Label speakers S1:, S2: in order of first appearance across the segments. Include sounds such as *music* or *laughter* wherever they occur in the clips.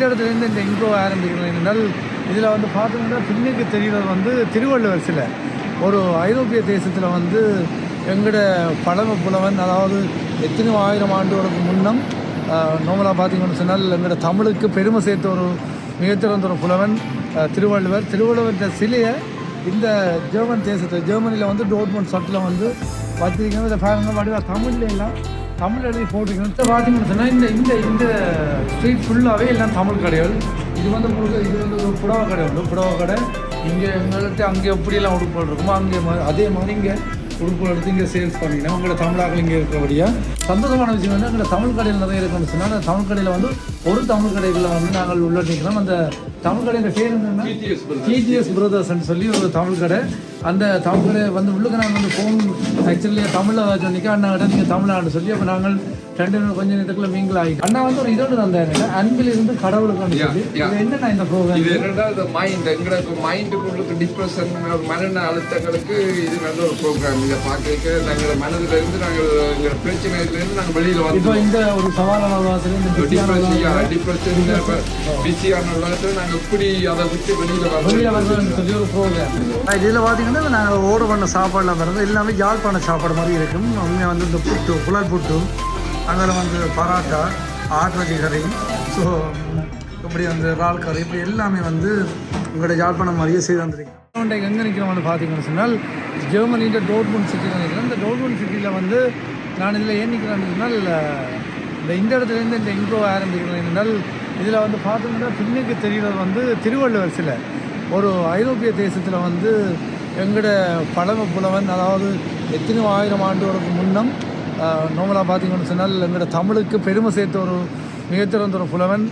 S1: இந்த இடத்துலேருந்து இந்த இன்ட்ரோ ஆரம்பிக்கிறேன் என்றால் இதில் வந்து பார்த்தோம்னா பின்னுக்கு தெரிகிறது வந்து திருவள்ளுவர் சிலை. ஒரு ஐரோப்பிய தேசத்தில் வந்து எங்களோட பழமை புலவன் அதாவது எத்தனையோ ஆயிரம் ஆண்டுகளுக்கு முன்னம் நோமலாக பார்த்தீங்கன்னு சொன்னால் எங்களோட தமிழுக்கு பெருமை சேர்த்த ஒரு மிகச்சிறந்த ஒரு புலவன் திருவள்ளுவர் திருவள்ளுவர். திருவள்ளுவர் சிலையை இந்த ஜெர்மன் தேசத்தில் ஜெர்மனியில் வந்து டோட்மண்ட் சட்டில் வந்து பார்த்திங்கன்னா இதை பாருங்கள் வடிவா தமிழ்லாம் தமிழ் எழுதி இப்போ பார்த்தீங்கன்னு சொன்னால் இந்த இந்த இந்த ஸ்ட்ரீட் ஃபுல்லாகவே எல்லாம் தமிழ் கடைகள். இது வந்து முழுக்க இது வந்து ஒரு புடவை கடை உண்டு. புடவை கடை. இங்கே எங்கள்கிட்ட அங்கே எப்படியெல்லாம் உடுப்புகள் இருக்குமோ அங்கே அதே மாதிரி இங்கே உடுப்புகள் எடுத்து இங்கே சேல்ஸ் பண்ணிங்கன்னா உங்களோட தமிழாக்கள் இங்கே இருக்கிறபடியா. சந்தோஷமான விஷயம் வந்து எங்களோட தமிழ் கடையில் நிறைய இருக்குன்னு சொன்னால் அந்த தமிழ் கடையில் வந்து ஒரு தமிழ் கடைகளில் வந்து நாங்கள் உள்ள நிற்கிறோம் அந்த தமிழ் கடையில் பேர் என்னன்னா டிஜிஎஸ் பிரதர்ஸ்னு சொல்லி ஒரு தமிழ் கடை. அந்த தமிழ் வந்து உள்ளுக்கு நாங்கள் வந்து ஃபோன் ஆக்சுவலி தமிழில் சொன்னிக்க அண்ணா கடை நீங்கள் தமிழ்நாடு சொல்லி அப்போ நாங்கள் ரெண்டு நாள் கொஞ்ச நேரத்துக்குள்ள மீங்கள் ஆகிட்டு அண்ணா வந்து ஒரு இதோடு தந்தாரு அன்பில் இருந்து கடவுளுக்கு சொல்லி. இது என்னண்ணா இந்த ப்ரோக்ராம்
S2: இது என்னடா இந்த மைண்ட் எங்களை இப்போ மைண்டுக்குள்ளுக்கு டிப்ரெஷன் ஒரு மன அழுத்தங்களுக்கு இது நல்ல ஒரு ப்ரோக்ராம் இதை பார்க்க எங்களோட மனதுல இருந்து நாங்கள் எங்களோட பிரச்சனையில இருந்து நாங்கள் வெளியில
S1: இப்போ
S2: வந்து
S1: இந்த ஒரு சவாலான உலகத்துல
S2: டிப்ரெஷன் பிஸியான உலகத்துல நாங்க எப்படி அதை விட்டு வெளியில
S1: வெளியில
S2: வந்து
S1: வரணும்னு சொல்லி ஒரு ப்ரோக்ராம் இதில் பார்த்தீங்கன்னா நாங்கள் ஓடு பண்ண சாப்பாடெலாம் பாருங்க எல்லாமே யாழ்ப்பாண சாப்பாடு மாதிரி இருக்கும். அவங்க வந்து இந்த புட்டு புலர் புட்டு அங்கே வந்து பராட்டா ஆட்டுறச்சி கறி ஸோ இப்படி வந்து இறால் கறி இப்படி எல்லாமே வந்து உங்களோட யாழ்ப்பாணம் மாதிரியே செய்து வந்திருக்கேன் இன்றைக்கு எங்கே நிற்கிறோம்னு பார்த்தீங்கன்னு சொன்னால் ஜெர்மனியில் டோட்மண்ட் சிட்டியில் நிற்கிறேன் இந்த டோட்மண்ட் சிட்டியில் வந்து நான் இதில் ஏன் நிற்கிறேன்னு சொன்னால் இந்த இந்த இடத்துலேருந்து இந்த இன்ட்ரோ ஆரம்பிக்கிறேன் என்றால் இதில் வந்து பார்த்தீங்கன்னா பின்னுக்கு தெரிகிறது வந்து திருவள்ளுவர் சிலை. ஒரு ஐரோப்பிய தேசத்தில் வந்து எங்களோட பழமை புலவன் அதாவது எத்தனையோ ஆயிரம் ஆண்டுகளுக்கு முன்னம் நோமலாக பார்த்தீங்கன்னு சொன்னால் எங்களோட தமிழுக்கு பெருமை சேர்த்த ஒரு மிகச்சிறந்த ஒரு புலவன்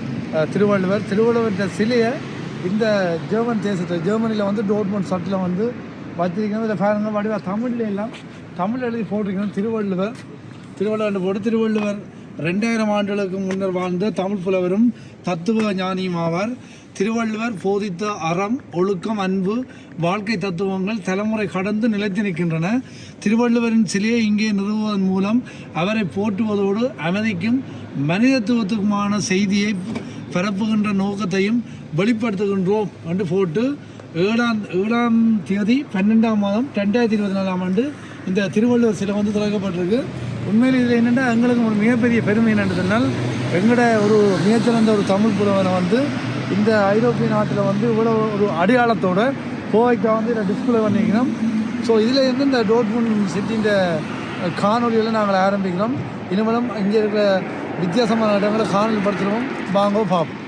S1: திருவள்ளுவர். திருவள்ளுவர் சிலையை இந்த ஜெர்மன் தேசத்தில் ஜெர்மனியில் வந்து டோட்மண்ட் சட்டில் வந்து வச்சிருக்கணும் இதில் பாருங்க வடிவா தமிழ்ல எல்லாம் தமிழ் எழுதி போட்டிருக்கணும் திருவள்ளுவர் திருவள்ளுவர் போட்டு திருவள்ளுவர் ரெண்டாயிரம் ஆண்டுகளுக்கு முன்னர் வாழ்ந்த தமிழ் புலவரும் தத்துவ ஞானியும் ஆவார். திருவள்ளுவர் போதித்த அறம் ஒழுக்கம் அன்பு வாழ்க்கை தத்துவங்கள் தலைமுறை கடந்து நிலைத்து நிற்கின்றன. திருவள்ளுவரின் சிலையை இங்கே நிறுவுவதன் மூலம் அவரை போற்றுவதோடு அமைதிக்கும் மனிதத்துவத்துக்குமான செய்தியை பரப்புகின்ற நோக்கத்தையும் வெளிப்படுத்துகின்றோம் என்று போட்டு ஏழாம் ஏழாம் தேதி பன்னெண்டாம் மாதம் ரெண்டாயிரத்தி இருபத்தி நாலாம் ஆண்டு இந்த திருவள்ளுவர் சிலை வந்து திறக்கப்பட்டிருக்கு. உண்மையில் இதில் என்னென்னா எங்களுக்கு ஒரு மிகப்பெரிய பெருமை என்னென்னு சொன்னால் எங்களோட ஒரு மிகச்சிறந்த ஒரு தமிழ் புலவனை வந்து இந்த ஐரோப்பிய நாட்டில் வந்து இவ்வளோ ஒரு அடையாளத்தோட கோவைக்கு வந்து இதை டிஸ்பிளே பண்ணிக்கிறோம் ஸோ இதில் இருந்து இந்த டோட்மூன் சிட்டின்ற காணொலியில் நாங்கள் ஆரம்பிக்கிறோம். இனிமேலும் இங்கே இருக்கிற வித்தியாசமான இடங்களை காணொலி படுத்துகிறோம் வாங்கோ பார்ப்போம்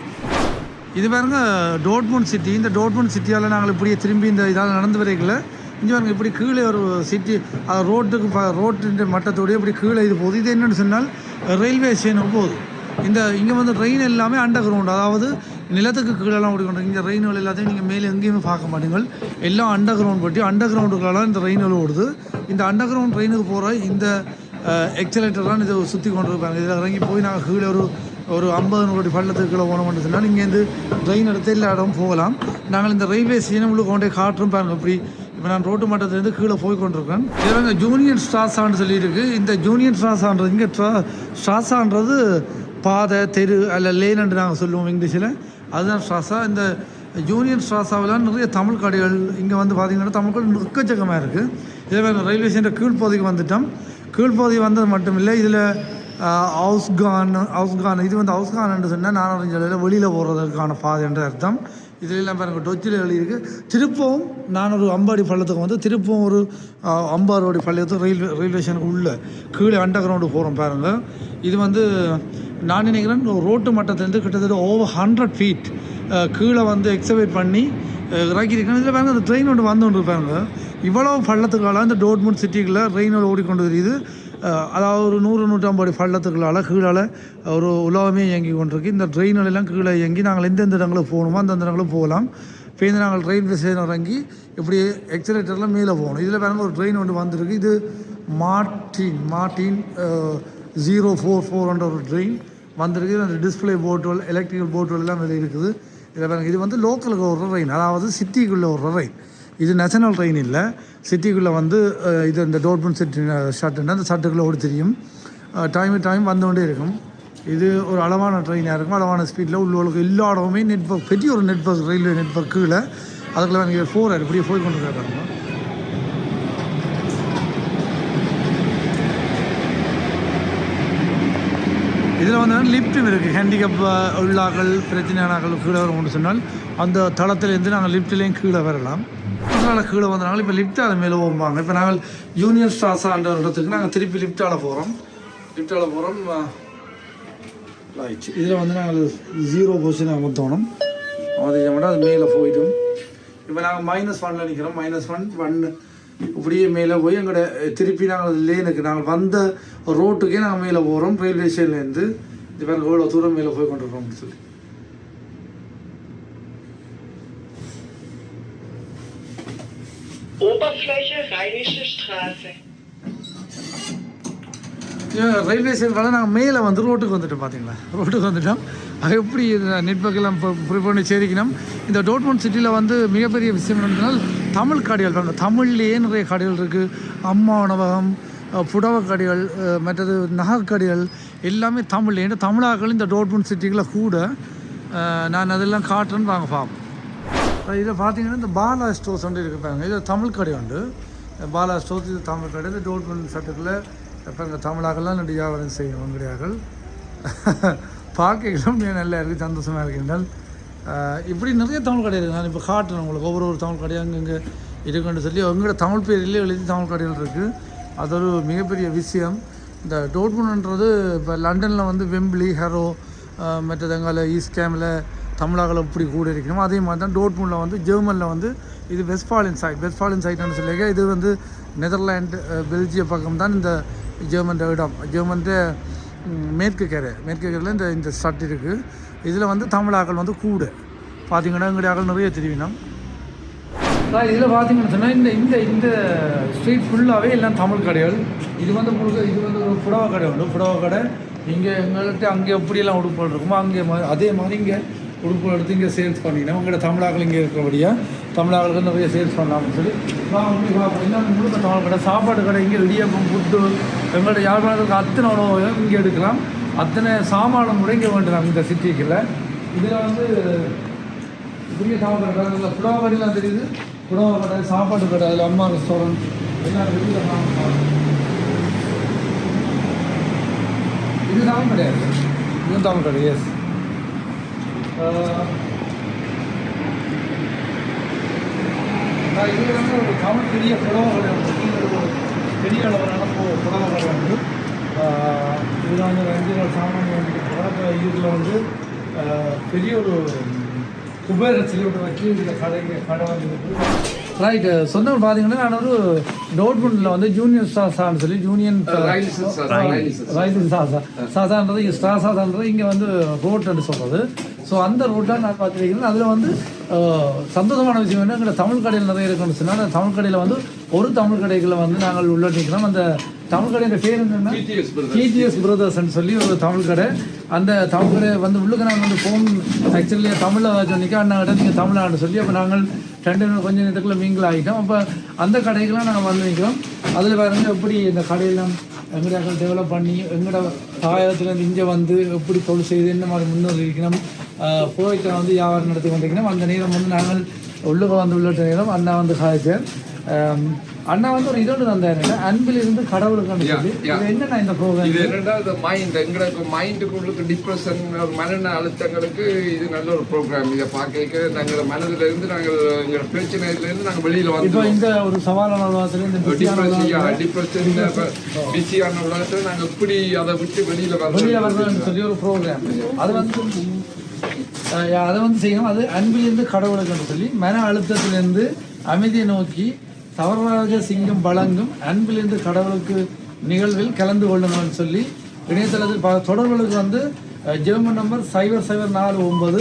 S1: இது பாருங்க டோட்மூன் சிட்டி இந்த டோட்மூன் சிட்டியால் நாங்கள் இப்படியே திரும்பி இந்த இதால் நடந்து வரைக்கல இங்கே பாருங்கள் இப்படி கீழே ஒரு சிட்டி ரோட்டுக்கு ப ரோட்டின் மட்டத்தோடய இப்படி கீழே இது போகுது. இது என்னென்னு சொன்னால் ரயில்வே ஸ்டேஷனுக்கு போகுது. இந்த இங்கே வந்து ட்ரெயின் எல்லாமே அண்டர் கிரவுண்ட் அதாவது நிலத்துக்கு கீழெல்லாம் ஓடிக்கொண்டு இங்கே ரயில்கள் எல்லாத்தையும் நீங்கள் மேலே எங்கேயுமே பார்க்க மாட்டீங்கள் எல்லாம் அண்டர் கிரவுண்ட் பற்றி அண்டர் கிரவுண்டுக்குள்ளலாம் இந்த ரயில்கள் ஓடுது. இந்த அண்டர் கிரவுண்ட் ட்ரெயினுக்கு போகிற இந்த எக்ஸலேட்டர்லாம் இதை சுற்றி கொண்டு இருப்பாங்க இதில் இறங்கி போய் நாங்கள் கீழே ஒரு ஒரு ஐம்பது நூறு பள்ளத்துக்கு கீழே போனோம்னு சொன்னால் இங்கேருந்து ட்ரெயின் எடுத்து எல்லா இடம் போகலாம். நாங்கள் இந்த ரயில்வே ஸ்டேஷன் உள்ள கொண்டே காட்டுறோம் பாருங்கள் இப்படி இப்போ நான் ரோட்டு மட்டத்துலேருந்து கீழே போய் கொண்டிருக்கேன் இதில் ஜூனியர் ஸ்டாஸான்னு சொல்லியிருக்கு. இந்த ஜூனியர் ஸ்டாஸான்றது இங்கே ட்ரா ஸ்டாஸான்றது பாதை தெரு அல்ல லேன்னு நாங்கள் சொல்லுவோம் இங்கிலீஷில். அதுதான் ஸ்ட்ராஸா இந்த யூனியன் ஸ்ட்ராஸாவில் நிறைய தமிழ் கடைகள் இங்கே வந்து பார்த்தீங்கன்னா தமிழ் கடை எக்கச்சக்கமாக இருக்குது இதே மாதிரி ரயில்வே ஸ்டேஷன் கீழ்ப்பகுதிக்கு வந்துட்டோம். கீழ்ப்பகுதி வந்தது மட்டும் இல்லை இதில் ஹவுஸ்கான் ஹவுஸ்கான் இது வந்து ஹவுஸ்கான் சொன்னால் நானூறு வெளியில் போகிறதுக்கான பாதை என்ற அர்த்தம். இதுல பாருங்கள் டொச்சில் எழுதியிருக்கு. திருப்பவும் நானூறு அம்பாடி பள்ளத்துக்கு வந்து திருப்பவும் ஒரு அஹ், பள்ளத்துக்கு ரயில்வே ரயில்வே ஸ்டேஷனுக்கு உள்ள கீழே அண்டர் கிரவுண்டு போகிறோம் பாருங்கள் இது வந்து நான் நினைக்கிறேன் ரோட்டு மட்டத்துலேருந்து கிட்டத்தட்ட ஓவர் ஹண்ட்ரட் ஃபீட் கீழே வந்து எக்ஸவேட் பண்ணி இறக்கியிருக்கேன் இதில் பாருங்கள் அந்த ட்ரெயின் ஒன்று வந்து கொண்டு இருப்பாங்க இவ்வளோ பள்ளத்துக்கால இந்த டோட்மூன் சிட்டிக்குள்ளே ட்ரெயினோட ஓடிக்கொண்டு தெரியுது அதாவது ஒரு நூறு நூற்றம்பது பள்ளத்துக்களால் கீழால் ஒரு உலகமே இயங்கி கொண்டிருக்கு. இந்த ட்ரெயினில் கீழே இயங்கி நாங்கள் எந்தெந்த இடங்களுக்கு போகணுமோ அந்தந்த இடங்களுக்கு போகலாம். இப்போ நாங்கள் ட்ரெயின் ஸ்டேஷன் இறங்கி இப்படி எக்ஸலேட்டரில் மேலே போகணும். இதில் பாருங்க ஒரு ட்ரெயின் ஒன்று வந்திருக்கு. இது மார்டின் மார்டின் ஜீரோ ஃபோர் ஃபோர்ன்ற ஒரு ட்ரெயின் வந்திருக்கு. அந்த டிஸ்பிளே போட்டுகள் எலக்ட்ரிக்கல் போட்டுகள் எல்லாம் இதில் இருக்குது. இதில் பாருங்க இது வந்து லோக்கலுக்கு ஒரு ட்ரெயின். அதாவது சிட்டிக்குள்ளே ஒரு ட்ரெயின். இது நேஷனல் ட்ரெயின் இல்லை. சிட்டிக்குள்ளே வந்து இது இந்த டோட்மன் சிட்டி ஷர்ட்டுன்னா அந்த ஷர்ட்டுக்குள்ளே ஓடி தெரியும். டைம் டைம் வந்து கொண்டே இருக்கும். இது ஒரு அளவான ட்ரெயினாக இருக்கும். அளவான ஸ்பீடில் உள்ளவர்களுக்கு எல்லா இடமுமே நெட்ஒர்க் பெரிய ஒரு நெட்ஒர்க் ரயில்வே நெட்ஒர்க் கீழே. அதுக்குள்ள நீங்கள் ஃபோர் இப்படியே போய் கொண்டு இருக்காங்க இதில் வந்து லிஃப்ட்டும் இருக்குது ஹேண்டிகப் உள்ளாக்கள் பிரச்சனையானாக்கள் கீழே வரும்னு சொன்னால் அந்த தளத்திலேருந்து நாங்கள் லிஃப்ட்லேயும் கீழே வரலாம். அதனால் கீழே வந்தனால இப்போ லிஃப்ட்டால் மேலே போவாங்க இப்போ நாங்கள் யூனியன் ஸ்டாஸான்ற இடத்துக்கு நாங்கள் திருப்பி லிஃப்ட்டால் போகிறோம் லிஃப்ட்டால் போகிறோம் ரைட் இதில் வந்து நாங்கள் ஜீரோ பொசிஷன் அமர்த்தணும் அது மட்டும் அது மேலே போயிடும். இப்போ நாங்கள் மைனஸ் ஒன்ல நிற்கிறோம் மைனஸ் ஒன் ஒன் இப்படியே மேலே போய் எங்களோட திருப்பி நாங்கள் லேனுக்கு நாங்கள் வந்த ரோட்டுக்கே நாங்கள் மேலே போகிறோம் ரயில்வே ஸ்டேஷன்லேருந்து இது மாதிரி எவ்வளோ தூரம் மேலே போய் கொண்டிருக்கோம்னு சொல்லி.
S3: Oberfläche Rheinische Straße.
S1: Railway station நாங்கள் மேலே வந்து ரோட்டுக்கு வந்துட்டோம் பார்த்தீங்களா ரோட்டுக்கு வந்துட்டோம். அது எப்படி நெட்ஒர்க்கெல்லாம் ப்ரிஃபர் ப்ரிப்பேர் பண்ணி சேரிக்கணும் இந்த டோட்மோன் சிட்டியில் வந்து மிகப்பெரிய விஷயம் என்னென்னால் தமிழ் கடைகள் பாருங்க தமிழ்லேயே நிறைய கடைகள் இருக்குது அம்மா உணவகம் அஹ், மற்றது நகைக்கடைகள் எல்லாமே தமிழ் ஏன்னா தமிழாக்கள் இந்த டோட்மோன் சிட்டிக்குள்ள கூட நான் அதெல்லாம் காட்டுறேன்னு வாங்க பார்ப்போம் இதை பார்த்தீங்கன்னா இந்த பாலா ஸ்டோர்ஸ் வந்து இருக்குது பாருங்க. இது தமிழ் கடை உண்டு. பாலா ஸ்டோர்ஸ் இது தமிழ் கடை. இந்த டோல்மெண்ட் சட்டத்தில் இப்போ இங்கே தமிழாக்கெல்லாம் ரெண்டு வியாபாரம் செய்யும் வங்கிடியார்கள் *laughs* பார்க்கலாம் நல்லா இருக்குது சந்தோஷமாக இருக்கின்றால் இப்படி நிறைய தமிழ் கடை இருக்குது நான் இப்போ காட்டுறேன் உங்களுக்கு. ஒவ்வொரு ஒரு தமிழ் கடையாக அங்கங்கே இருக்குன்னு சொல்லி அவங்களோட தமிழ் பேரிலே எழுதி தமிழ் கடைகள் இருக்குது அது ஒரு மிகப்பெரிய விஷயம். இந்த டோட்மன்ன்றது இப்போ லண்டனில் வந்து வெம்பிளி ஹெரோ மற்ற மற்றது எங்கால ஈஸ்ட் கேமில் தமிழகம் இப்படி கூட இருக்கணும் அதே மாதிரி தான் டோட்மூனில் வந்து ஜெர்மனில் வந்து இது வெஸ்ட்ஃபாலின் சைட் வெஸ்ட்ஃபாலின் சைட்னு சொல்லியிருக்க இது வந்து நெதர்லாண்டு பெல்ஜிய பக்கம் தான் இந்த ஜெர்மன் இடம் ஜெர்மன் மேற்கு கரை மேற்கு கரையில் இந்த இந்த ஸ்டட் இருக்குது இதில் வந்து தமிழாக்கள் வந்து கூடு. பார்த்தீங்கன்னா எங்களுடைய ஆக்கள் நிறைய தெரிவினோம். இதில் பார்த்தீங்கன்னு சொன்னால் இந்த இந்த இந்த ஸ்ட்ரீட் ஃபுல்லாகவே எல்லாம் தமிழ் கடைகள். இது வந்து முழுக்க இது வந்து ஒரு புடவை கடை உண்டு. புடவை கடை இங்கே எங்கள்கிட்ட அங்கே எப்படியெல்லாம் உடுப்புகள் இருக்குமோ அங்கே அதே மாதிரி இங்கே உடுப்புகள் எடுத்து இங்கே சேல்ஸ் பண்ணினோம் உங்களோட தமிழாக்கள் இங்கே இருக்கிறபடியாக தமிழாக்களுக்கு நிறைய சேல்ஸ் பண்ணலாம்னு சொல்லி. வாங்க பார்ப்போம் முழுக்க தமிழ் கடை சாப்பாடு கடை இங்கே இடியப்பம் புட்டு எங்களோட யாழ்ப்பாணத்துக்கு அத்தனை உணவு இங்கே எடுக்கலாம். அத்தனை சாமானம் முறைங்க வேண்டாம் இந்த சிட்டிக்குள்ள. இதில் வந்து பெரிய சாப்பாடு கடை இல்லை புடவை கடையெல்லாம் தெரியுது. புடவை கடை சாப்பாடு கடை அதில் அம்மா ரெஸ்டாரண்ட் எல்லாம் வெளியில் இது தமிழ் கிடையாது இது தமிழ் கடை. எஸ் இது வந்து ஒரு தமிழ் பெரிய புடவை கடை பெரிய அளவிலான பு- புடவை கடை உண்டு. இதில் வந்து ரஞ்சிகள் சாமானிய சாமான் இதில் வந்து பெரிய ஒரு குபேர சிலையோட வச்சு இதில் கடை கடை வந்து ரைட்டு சொந்தம் பார்த்தீங்கன்னா நான் ஒரு டோட்மண்டில் வந்து ஜூனியர் ஸ்டார்ஸான்னு சொல்லி
S2: Straße.
S1: ரைட்டு சாசா சாசான்றது இங்கே ஸ்டா சாசான்றது இங்கே வந்து ரோட்டுன்னு சொல்கிறது ஸோ அந்த ரோட்டில் நான் பார்த்துருக்கேன் அதில் வந்து அஹ், சந்தோஷமான விஷயம் என்ன எங்களை தமிழ் கடையில் நிறைய இருக்குன்னு சொன்னால் அந்த தமிழ் கடையில் வந்து ஒரு தமிழ் கடைகளை வந்து நாங்கள் உள்ள நிற்கிறோம் அந்த தமிழ் கடையின் பேர் என்னன்னா? டிடிஎஸ் பிரதர்ஸ்ன்னு சொல்லி ஒரு தமிழ் கடை. அந்த தமிழ் கடை வந்து உள்ளுக்கு நாங்கள் வந்து ஃபோன் ஆக்சுவலி தமிழில் சொன்னிக்க அண்ணா நீங்கள் தமிழ்நாடு சொல்லி அப்போ நாங்கள் ரெண்டு கொஞ்சம் கொஞ்ச நேரத்துக்குள்ள மீங்கில் ஆகிட்டோம் அப்போ அந்த கடைக்கெல்லாம் நாங்கள் வந்து நிற்கிறோம் அதில் பாருங்க எப்படி இந்த கடையெல்லாம் எங்கடையாக்கள் டெவலப் பண்ணி எங்களோட தாயகத்துலேருந்து இங்கே வந்து எப்படி தொழில் செய்து என்ன மாதிரி முன்னோர் இருக்கணும் புகைக்கிற வந்து வியாபாரம் நடத்தி கொண்டிருக்கணும். அந்த நேரம் வந்து நாங்கள் உள்ளுக்கு வந்து உள்ள நேரம் அண்ணா வந்து காய்ச்சல் அண்ணா வந்து ஒரு இதோடு தந்தாரு அன்பில் இருந்து கடவுளுக்கு. இது என்னண்ணா இந்த ப்ரோக்ராம்
S2: இது ரெண்டாவது மைண்ட் எங்களுக்கு மைண்டுக்குள்ளுக்கு டிப்ரெஷன் ஒரு மன அழுத்தங்களுக்கு இது நல்ல ஒரு ப்ரோக்ராம் இதை பார்க்க நாங்கள் மனதில இருந்து நாங்கள் எங்களோட பிரச்சனையில இருந்து நாங்கள் வெளியில
S1: இப்போ
S2: வந்து
S1: இந்த ஒரு சவாலான உலகத்துல இந்த உலகத்துல
S2: டிப்ரெஷன் பிஸியான உலகத்துல நாங்கள் எப்படி அதை விட்டு வெளியில
S1: வெளியில
S2: வந்து
S1: வரணும்னு சொல்லி ஒரு ப்ரோக்ராம் அது வந்து அதை வந்து செய்யணும். அது அன்பிலிருந்து கடவுளுக்குன்னு சொல்லி மன அழுத்தத்திலிருந்து அமைதியை நோக்கி தவறாக சிங்கம் வழங்கும் அன்பிலிருந்து கடவுளுக்கு நிகழ்வில் கலந்து கொள்ளணும்னு சொல்லி இணையதளத்தில் ப- தொடர்புகளுக்கு வந்து ஜெர்மன் நம்பர் சைபர் சைபர் நாலு ஒன்பது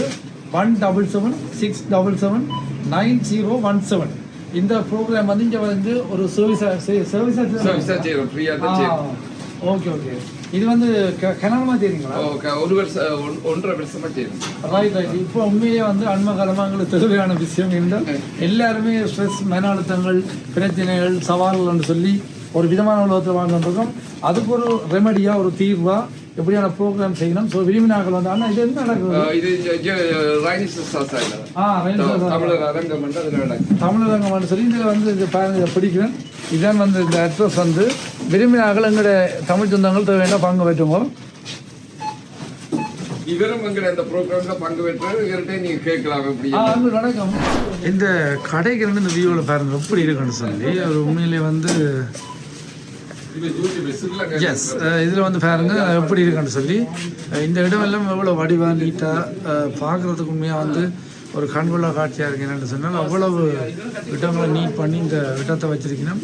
S1: one double seven six double seven nine zero one seven. இந்த ப்ரோக்ராம் வந்து இங்கே வந்து ஒரு சர்வீஸாக சர்வீஸாக ஓகே ஓகே. இது வந்து கனமா தெரியுங்களா
S2: ஒரு வருஷம் ஒன்- ஒன்றரை வருஷமா செய்யறோம்
S1: ரைட் ரைட் இப்போ உண்மையிலே வந்து அண்மை காலமாக எங்களுக்கு தேவையான விஷயம் என்றால் எல்லாருமே ஸ்ட்ரெஸ் மன அழுத்தங்கள் பிரச்சனைகள் சவால்கள்னு சொல்லி ஒரு விதமான உலகத்தில் வாழ்ந்துருக்கோம் அதுக்கு ஒரு ரெமடியாக ஒரு தீர்வாக எப்படியான ப்ரோக்ராம் செய்யணும்? ஸோ விரும்பினாக்கள் வந்து ஆனால் இது என்ன நடக்குது?
S2: இது
S1: ஆ
S2: தமிழர் அரங்கம்
S1: தமிழகம்னு சொல்லி இதில் வந்து இது பாருங்க பிடிக்கிறேன். இதான் வந்து இந்த அட்ரஸ் வந்து விரும்பினாக்கள் எங்களுடைய தமிழ் சொந்தங்கள் தேவையான பங்கு பெற்றுங்க. இந்த கடைக்கு ரெண்டு இந்த வியூவில் பாருங்க எப்படி இருக்குன்னு சொல்லி. ஒரு உண்மையிலே வந்து எஸ் இதில் வந்து பாருங்க எப்படி இருக்குன்னு சொல்லி. இந்த இடம் எல்லாம் எவ்வளோ வடிவாக நீட்டாக பார்க்குறதுக்கு உண்மையாக வந்து ஒரு கண்கொள்ளா காட்சியாக இருக்கு என்னென்னு சொன்னால் அவ்வளவு விட்டங்களை நீட் பண்ணி இந்த விட்டத்தை வச்சிருக்கணும்.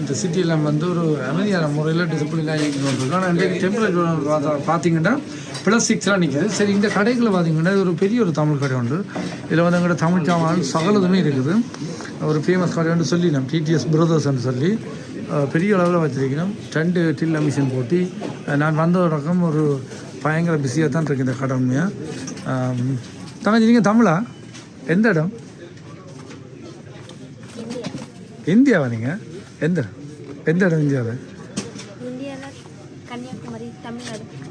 S1: இந்த சிட்டியெல்லாம் வந்து ஒரு அமைதியான முறையில் டிசிப்ளினாக இயங்கிட்டு ஆனால் இன்றைக்கு டெம்பரேச்சர் பார்த்தீங்கன்னா ப்ளஸ் சிக்ஸ்லாம் நிற்கிது சரி இந்த கடைகளில் பார்த்தீங்கன்னா இது ஒரு பெரிய ஒரு தமிழ் கடை உண்டு. இதில் வந்து எங்கள்கிட்ட தமிழ் சாமான் சகலதுமே இருக்குது. ஒரு ஃபேமஸ் கடை சொல்லி நம்ம டிடிஎஸ் பிரதர்ஸ்ன்னு சொல்லி பெரிய அளவில் வச்சிருக்கணும். ரெண்டு டில் மிஷின் போட்டி. நான் வந்த ரகம் ஒரு பயங்கர பிஸியாக தான் இருக்குது இந்த கடமையாக தங்கச்சி நீங்கள் தமிழா? எந்த இடம்? இந்தியாவா நீங்கள் எந்த இடம்? எந்த இடம் இந்தியாவில்?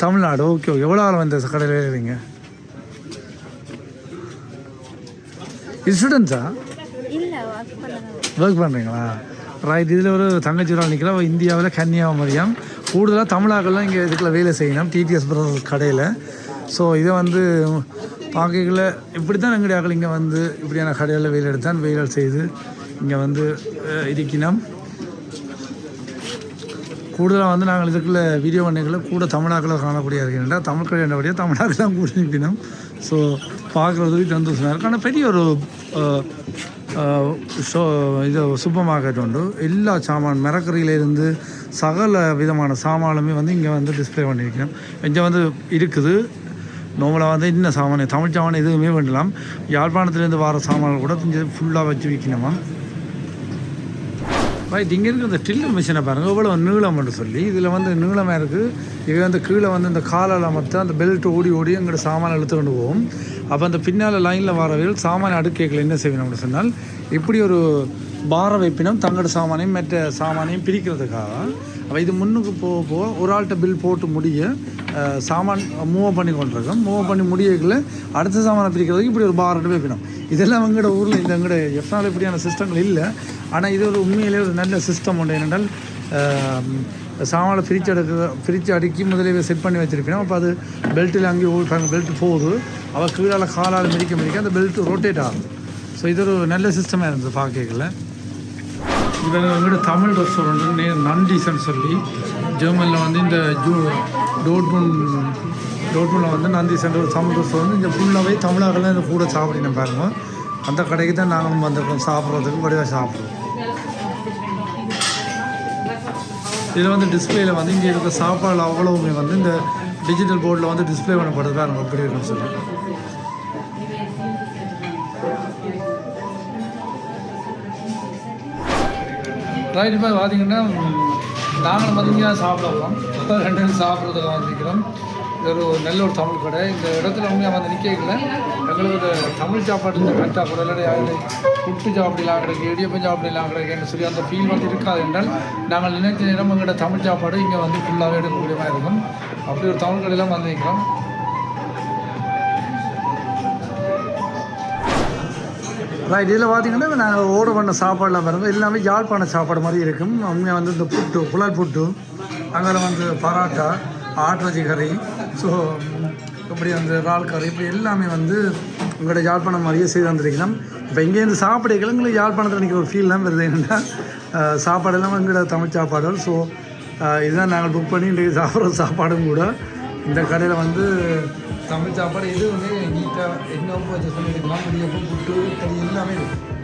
S4: தமிழ்நாடு.
S1: Okay okay. எவ்வளோ ஆள் வந்து கடையில் இருக்கிறீங்க இது ஸ்டூடெண்ட்ஸா
S4: ஒர்க்
S1: பண்ணுறீங்களா ரைட் இதில் ஒரு தங்கச்சி ஒரு நிற்கிறா இந்தியாவில் கன்னியாகுமரியாம் கூடுதலாக தமிழாக்கள்லாம் இங்கே இதுக்குள்ள வேலை செய்யணும். டிடிஎஸ் பிரதர்ஸ் கடையில். ஸோ இதை வந்து பார்க்கல இப்படி தான் எங்களுடைய ஆக்கள் இங்கே வந்து இப்படியான கடையில் வெயில் எடுத்தான் வேலை செய்து இங்கே வந்து இருக்கினோம். கூடுதலாக வந்து நாங்கள் இதுக்குள்ள வீடியோ பண்ணிக்கல கூட தமிழாக்களை காணக்கூடிய இருக்கின்றா தமிழ் கடை என்றபடியாக தமிழாக்கள் தான் கூட இருக்கணும் ஸோ பார்க்குறதுக்கு சந்தோஷமாக இருக்கும் ஆனால் பெரிய ஒரு ஷோ இது சூப்பர் மார்க்கெட் உண்டு. எல்லா சாமான் மரக்கறியிலேருந்து சகல விதமான சாமானுமே வந்து இங்கே வந்து டிஸ்ப்ளே பண்ணியிருக்கணும் இங்கே வந்து இருக்குது. நார்மலாக வந்து இன்னும் சாமான் தமிழ் சாமான் எதுவுமே வேண்டலாம். யாழ்ப்பாணத்துலேருந்து வர சாமான்கள் கூட கொஞ்சம் ஃபுல்லாக வச்சு விற்கணுமா பாய் இங்கே இருக்க இந்த டில்லர் மிஷினை பாருங்கள் எவ்வளோ நீளம்னு சொல்லி. இதில் வந்து நீளமாக இருக்குது இது வந்து கீழே வந்து இந்த காலால் மற்ற அந்த பெல்ட் ஓடி ஓடி எங்கள்கிட்ட சாமான இழுத்து கொண்டு போகும். அப்போ அந்த பின்னால் லைனில் வரவர்கள் சாமான அடுக்கைகளை என்ன செய்யணும் அப்படின்னு சொன்னால் இப்படி ஒரு பார வைப்பினம் தங்களோட சாமானையும் மற்ற சாமானையும் பிரிக்கிறதுக்காக அப்போ இது முன்னுக்கு போக போக ஒரு ஆள்கிட்ட பில் போட்டு முடிய சாமான் மூவ் பண்ணி கொண்டிருக்கோம். மூவ் பண்ணி முடியக்குள்ள அடுத்த சாமானை பிரிக்கிறதுக்கு இப்படி ஒரு பார் பிடிக்கும் இதெல்லாம் எங்களோட ஊரில் இந்த எங்களோட எஃப்னால் இப்படியான சிஸ்டங்கள் இல்லை. ஆனால் இது ஒரு உண்மையிலே ஒரு நல்ல சிஸ்டம் உண்டு. என்னென்றால் சாமானை பிரித்து எடுக்க பிரித்து அடுக்கி முதலே செட் பண்ணி வச்சுருப்பேன் அப்போ அது பெல்ட்டில் அங்கேயும் ஓடி பெல்ட் போகுது. அவள் கீழால் காலால் மிதிக்க மிதிக்க அந்த பெல்ட் ரொட்டேட் ஆகுது. ஸோ இது ஒரு நல்ல சிஸ்டமாக இருந்தது பார்க்கல இவங்க எங்களோட தமிழ் ரெஸ்டாரண்ட் நே சொல்லி ஜெர்மனியில் வந்து இந்த ஜூ டோட்மன் டோட்மனில் வந்து நந்தி ஒரு தமிழ் ரெஸ்டாரண்ட். இந்த ஃபுல்லாகவே தமிழாகலாம் இந்த கூட சாப்பிடணும் பாருங்க. அந்த கடைக்கு தான் நாங்களும் வந்திருக்கோம். சாப்பிட்றதுக்கு வடிவாக சாப்பிடுவோம் இதில் வந்து டிஸ்பிளேயில் வந்து இங்கே இருக்க சாப்பாடு அவ்வளவுமே வந்து இந்த டிஜிட்டல் போர்டில் வந்து டிஸ்ப்ளே பண்ணப்படுது பாருங்க. அப்படி இருக்குன்னு சொல்லி ரைட் இப்போ பார்த்தீங்கன்னா நாங்களும் பார்த்தீங்கன்னா சாப்பிடலாம் ரெண்டு பேரும் சாப்பிட்றதுக்கு வந்திருக்கிறோம். இது ஒரு நல்ல ஒரு தமிழ் கடை. இந்த இடத்துல உண்மையாக வந்து நிற்கல எங்களுக்கு தமிழ் சாப்பாடு இந்த கரெக்டாக கூட இல்லாட்டி புட்டு சாப்பிடலாம் கிடைக்கு இடியப்பம் சாப்பிடலாம் கிடைக்குன்னு சொல்லி அந்த ஃபீல் வந்து இருக்காது என்றால் நாங்கள் நினைத்த நேரம் எங்கள்கிட்ட தமிழ் சாப்பாடு இங்கே வந்து ஃபுல்லாகவே எடுக்கக்கூடிய மாதிரி இருக்கும். அப்படி ஒரு தமிழ் கடையெல்லாம் வந்து நிற்கிறோம் ரைட் இதில் பார்த்தீங்கன்னா நாங்கள் ஓர்டர் பண்ண சாப்பாடெலாம் பாருங்கள் எல்லாமே யாழ்ப்பாண சாப்பாடு மாதிரி இருக்கும். உண்மையாக வந்து இந்த புட்டு புலால் புட்டு அங்கே வந்து பரோட்டா ஆட்ரஜி கறி ஸோ இப்படி வந்து இறால் கறி இப்படி எல்லாமே வந்து உங்களோட யாழ்ப்பாணம் மாதிரியே செய்து வந்திருக்கணும் இப்போ இங்கேருந்து சாப்பிட எங்களுக்கு யாழ்ப்பாணத்தில் நினைக்கிற ஒரு ஃபீல்லாம் வருது என்னென்னா சாப்பாடு சாப்பாடெல்லாம் எங்களோட தமிழ் சாப்பாடுகள். ஸோ இதுதான் நாங்கள் புக் பண்ணி இன்றைக்கு சாப்பிட்ற சாப்பாடும் கூட. இந்த கடையில் வந்து தமிழ் சாப்பாடு எதுவுமே நீட்டாக என்ன வச்சு பெரிய புட்டு கறி எல்லாமே இருக்குது